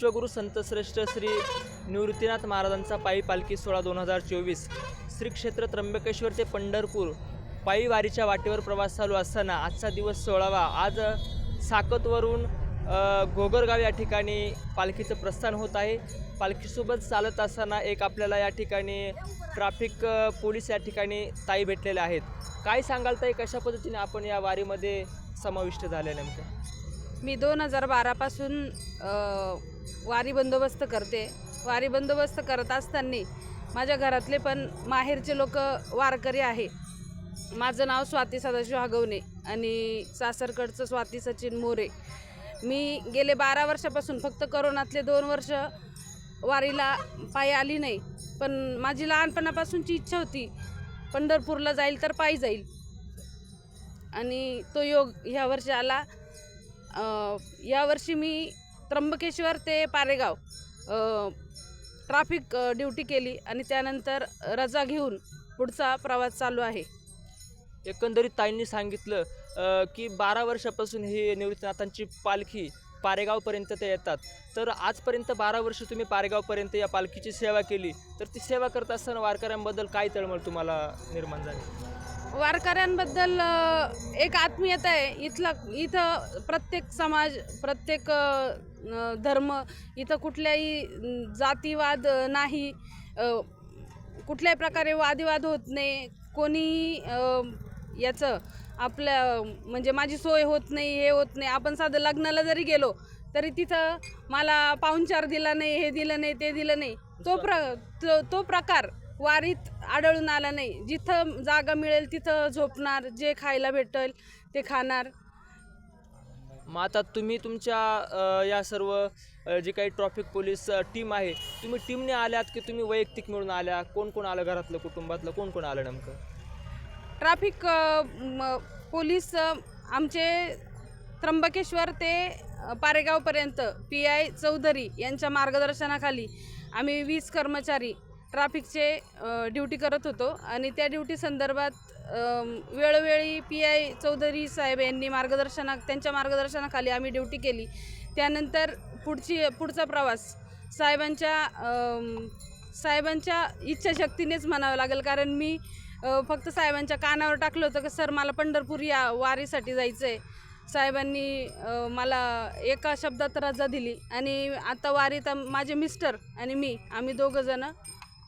विश्वगुरु संतश्रेष्ठ श्री निवृत्तीनाथ महाराजांचा पायी पालखी सोळा दोन हजार चोवीस. श्री क्षेत्र त्र्यंबकेश्वर ते पंढरपूर. पायी वारीच्या वाटेवर प्रवास चालू असताना आजचा दिवस सोळावा आज साकतवरून घोगरगाव या ठिकाणी पालखीचं प्रस्थान होत आहे. पालखीसोबत चालत असताना एक आपल्याला या ठिकाणी ट्रॅफिक पोलीस या ठिकाणी ताई भेटलेले आहेत. काय सांगाल ताई कशा पद्धतीने आपण या वारीमध्ये समाविष्ट झाले नेमकं? मी दोन हजार बारापासून वारी बंदोबस्त करते. वारी बंदोबस्त करत असताना माझ्या घरातले पण माहेरचे लोक वारकरी आहे. माझं नाव स्वाती सदाशिव हगवणे आणि सासरकडचं स्वाती सचिन मोरे. मी गेले बारा वर्षापासून फक्त करोनातले दोन वर्ष वारीला पायी आली नाही. पण माझी लहानपणापासूनची इच्छा होती पंढरपूरला जाईल तर पायी जाईल. आणि तो योग ह्या वर्षी आला. यावर्षी मी त्र्यंबकेश्वर ते पारेगाव ट्राफिक ड्युटी केली आणि त्यानंतर रजा घेऊन पुढचा प्रवास चालू आहे. एकंदरीत ताईंनी सांगितलं की बारा वर्षापासून ही निवृत्तीनाथांची पालखी पारेगावपर्यंत ते येतात. तर आजपर्यंत बारा वर्ष तुम्ही पारेगावपर्यंत या पालखीची सेवा केली तर ती सेवा करत असताना वारकऱ्यांबद्दल काय तळमळ तुम्हाला निर्माण झाली? वारकऱ्यांबद्दल एक आत्मीयता आहे. इथला इथं प्रत्येक समाज प्रत्येक धर्म इथं कुठल्याही जातीवाद नाही. कुठल्याही प्रकारे वादविवाद होत नाही. कोणी याचं आपल्या म्हणजे माझी सोय होत नाही हे होत नाही. आपण साधं लग्नाला जरी गेलो तरी तिथं मला पाहुणचार दिला नाही हे दिलं नाही ते दिलं नाही. तो प्र तो तो प्रकार वारीत आढळून आला नाही. जिथं जागा मिळेल तिथं झोपणार जे खायला भेटेल ते खाणार. मग आता तुम्ही तुमच्या या सर्व जी काही ट्रॉफिक पोलीस टीम आहे तुम्ही टीमने आल्यात की तुम्ही वैयक्तिक मिळून आल्या? कोण कोण आलं घरातलं कुटुंबातलं? कोण कोण आलं नेमकं? ट्रॅफिक पोलीस आमचे त्र्यंबकेश्वर ते पारेगावपर्यंत पी आय चौधरी यांच्या मार्गदर्शनाखाली आम्ही वीस कर्मचारी ट्रॅफिकचे ड्युटी करत होतो. आणि त्या ड्युटी संदर्भात वेळोवेळी पी आय चौधरी साहेब यांनी मार्गदर्शना त्यांच्या मार्गदर्शनाखाली आम्ही ड्युटी केली. त्यानंतर पुढची पुढचा प्रवास. साहेबांच्या साहेबांच्या इच्छाशक्तीनेच म्हणावं लागेल. कारण मी फक्त साहेबांच्या कानावर टाकलं होतं की सर मला पंढरपूर या वारीसाठी जायचं आहे साहेबांनी मला एका शब्दात रजा दिली. आणि आता वारीत माझे मिस्टर आणि मी आम्ही दोघंजणं